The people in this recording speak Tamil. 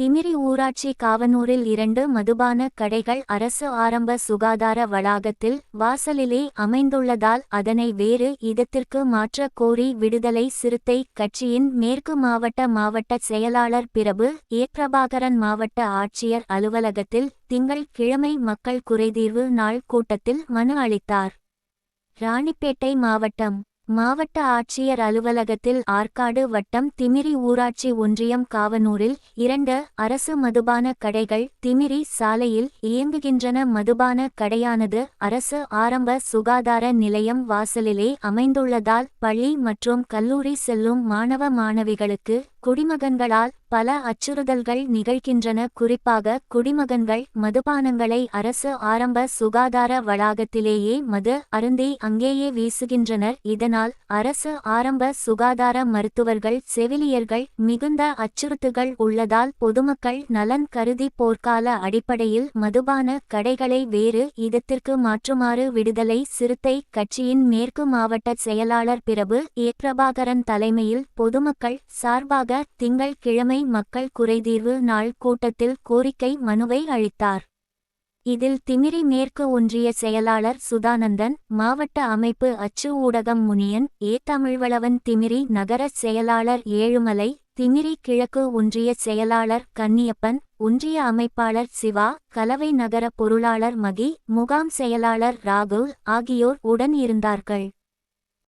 திமிரி ஊராட்சி காவனூரில் இரண்டு மதுபான கடைகள் அரசு ஆரம்ப சுகாதார வளாகத்தில் வாசலிலே அமைந்துள்ளதால் அதனை வேறு இடத்திற்கு மாற்ற கோரி விடுதலை சிறுத்தை கட்சியின் மேற்கு மாவட்ட மாவட்ட செயலாளர் பிரபு ஏ. பிரபாகரன் மாவட்ட ஆட்சியர் அலுவலகத்தில் திங்கள் கிழமை மக்கள் குறைதீர்வு நாள் கூட்டத்தில் மனு அளித்தார். ராணிப்பேட்டை மாவட்டம் மாவட்ட ஆட்சியர் அலுவலகத்தில் ஆற்காடு வட்டம் திமிரி ஊராட்சி ஒன்றியம் காவனூரில் இரண்டு அரசு மதுபான கடைகள் திமிரி சாலையில் இயங்குகின்றன. மதுபான கடையானது அரசு ஆரம்ப சுகாதார நிலையம் வாசலிலே அமைந்துள்ளதால் பள்ளி மற்றும் கல்லூரி செல்லும் மாணவ மாணவிகளுக்கு குடிமகன்களால் பல அச்சுறுதல்கள் நிகழ்கின்றன. குறிப்பாக குடிமகன்கள் மதுபானங்களை அரசு ஆரம்ப சுகாதார வளாகத்திலேயே மது அருந்தி அங்கேயே வீசுகின்றனர். இதனால் அரசு ஆரம்ப சுகாதார மருத்துவர்கள் செவிலியர்கள் மிகுந்த அச்சுறுத்துகள் உள்ளதால் பொதுமக்கள் நலன் கருதி போர்க்கால அடிப்படையில் மதுபான கடைகளை வேறு இதத்திற்கு மாற்றுமாறு விடுதலை சிறுத்தை கட்சியின் மேற்கு மாவட்ட செயலாளர் பிரபு ஏ. பிரபாகரன் தலைமையில் பொதுமக்கள் சார்பாக திங்கள் திங்கள்கிழமை மக்கள் குறைதீர்வு நாள் கூட்டத்தில் கோரிக்கை மனுவை அளித்தார். இதில் திமிரி மேற்கு ஒன்றிய செயலாளர் சுதானந்தன் மாவட்ட அமைப்பு அச்சு ஊடகம் முனியன் ஏ தமிழ்வளவன் திமிரி நகர செயலாளர் ஏழுமலை திமிரி கிழக்கு ஒன்றிய செயலாளர் கன்னியப்பன் ஒன்றிய அமைப்பாளர் சிவா கலவை நகர பொருளாளர் மகி முகாம் செயலாளர் ராகுல் ஆகியோர் உடன் இருந்தார்கள்.